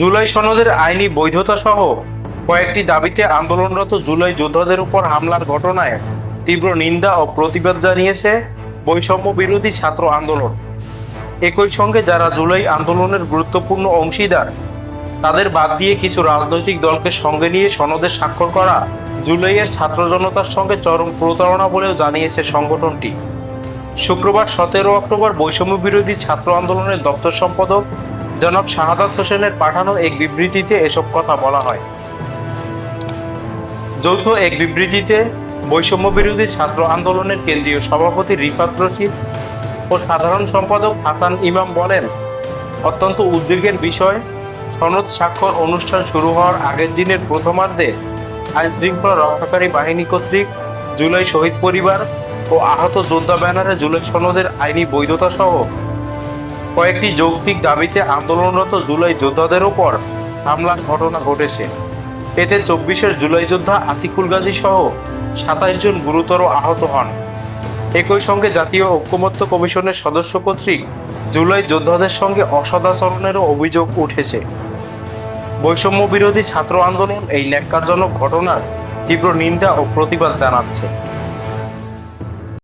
জুলাই সনদের আইনি বৈধতা সহ কয়েকটি দাবিতে আন্দোলনরত জুলাই যোদ্ধাদের উপর হামলার ঘটনায় তীব্র নিন্দা ও প্রতিবাদ জানিয়েছে বৈষম্য বিরোধী ছাত্র আন্দোলন। একই সঙ্গে যারা জুলাই আন্দোলনের গুরুত্বপূর্ণ অংশীদার, তাদের বাদ দিয়ে কিছু রাজনৈতিক দলকে সঙ্গে নিয়ে সনদে স্বাক্ষর করা জুলাইয়ের ছাত্র জনতার সঙ্গে চরম প্রতারণা বলেও জানিয়েছে সংগঠনটি। শুক্রবার সতেরো অক্টোবর বৈষম্য বিরোধী ছাত্র আন্দোলনের দপ্তর সম্পাদক জনাব শাহাদাত হোসেনের পাঠানো এক বিবৃতিতে এসব কথা বলা হয়। যৌথ এক বিবৃতিতে বৈষম্য বিরোধী ছাত্র আন্দোলনের কেন্দ্রীয় সভাপতি রিফাত রশিদ ও সাধারণ সম্পাদক হাসান ইমাম বলেন, অত্যন্ত উদ্বেগের বিষয়, সনদ স্বাক্ষর অনুষ্ঠান শুরু হওয়ার আগের দিনের প্রথমার্ধে আইন শৃঙ্খলা রক্ষাকারী বাহিনী কর্তৃক জুলাই শহীদ পরিবার ও আহত যোদ্ধা ব্যানারে জুলাই সনদের আইনি বৈধতা সহ কয়েকটি যৌক্তিক দাবিতে আন্দোলনরত জুলাই যোদ্ধাদের ওপর হামলার ঘটনা ঘটেছে। এতে চব্বিশের জুলাই যোদ্ধা আতিকুল গাজী সহ সাতাশ জন গুরুতর আহত হন। একই সঙ্গে জাতীয় ঐক্যমত্য কমিশনের সদস্য কর্তৃক জুলাই যোদ্ধাদের সঙ্গে অসদাচরণেরও অভিযোগ উঠেছে। বৈষম্য বিরোধী ছাত্র আন্দোলন এই ন্যাক্কারজনক ঘটনার তীব্র নিন্দা ও প্রতিবাদ জানাচ্ছে।